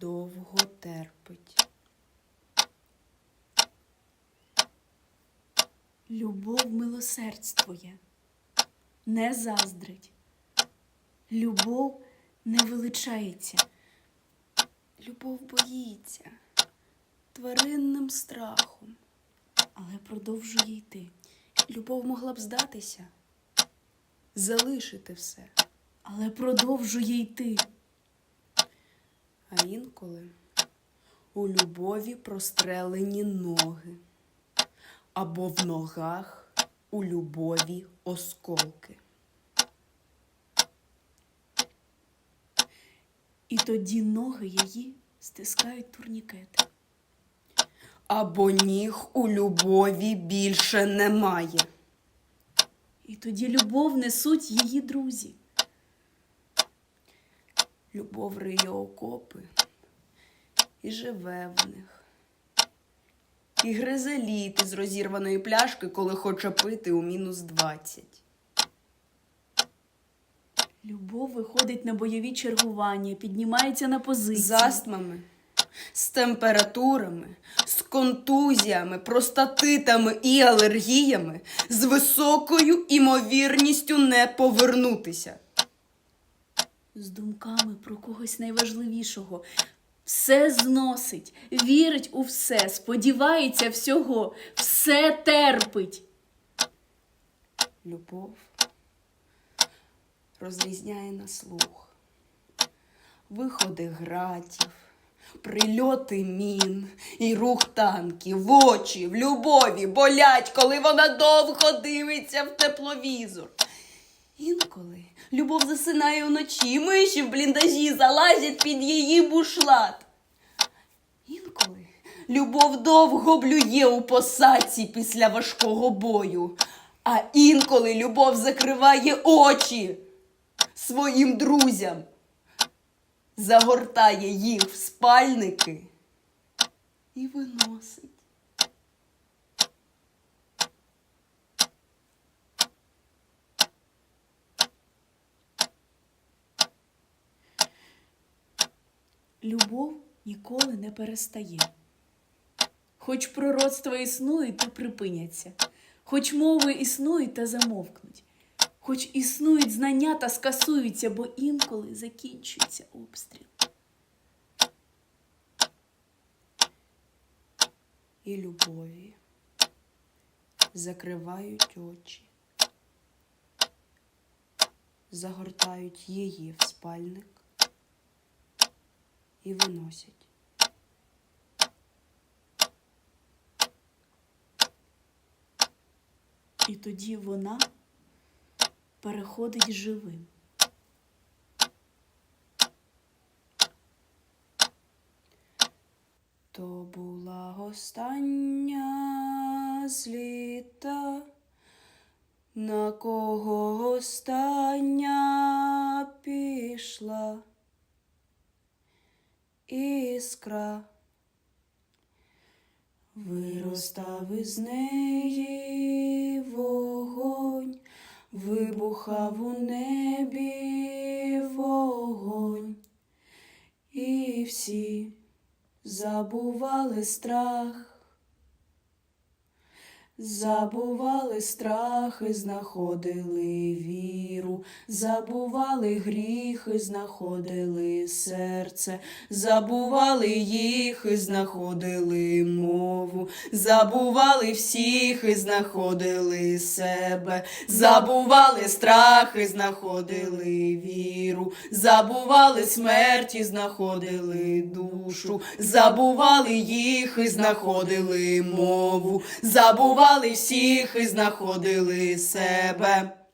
довго терпить. Любов милосердствує, не заздрить. Любов не величається. Любов боїться тваринним страхом, але продовжує йти. Любов могла б здатися, Залишити все. але продовжує йти. А інколи у любові прострелені ноги, або в ногах у любові осколки. І тоді ноги її стискають турнікети. Або ніг у любові більше немає. І тоді любов несуть її друзі. Любов риє окопи і живе в них. І гризе літи з розірваної пляшки, коли хоче пити у мінус двадцять. Любов виходить на бойові чергування, піднімається на позиції. з астмами, з температурами, з контузіями, простатитами і алергіями, з високою імовірністю не повернутися. З думками про когось найважливішого. Все зносить, вірить у все, сподівається всього, все терпить. Любов розрізняє на слух, виходи гратів, прильоти мін і рух танків в очі, в любові болять, коли вона довго дивиться в тепловізор. Інколи любов засинає вночі, миші в бліндажі залазять під її бушлат. Інколи любов довго блює у посадці після важкого бою, а інколи любов закриває очі своїм друзям, загортає їх в спальники і виносить. Любов ніколи не перестає. Хоч пророцтва існують та припиняться, хоч мови існують та замовкнуть, хоч існують знання та скасуються, бо інколи закінчується обстріл. і любові закривають очі, загортають її в спальник і виносять. І тоді вона переходить живим. То була остання з літа, на кого остання пішла іскра. Виростав із неї вогонь, вибухав у небі вогонь, і всі забували страх, забували страхи, знаходили віру, забували гріхи, знаходили серце, забували їх і знаходили мову, забували всіх і знаходили себе, забували страхи, знаходили віру, забували смерть і знаходили душу, забували їх і знаходили мову, забували всіх і знаходили себе.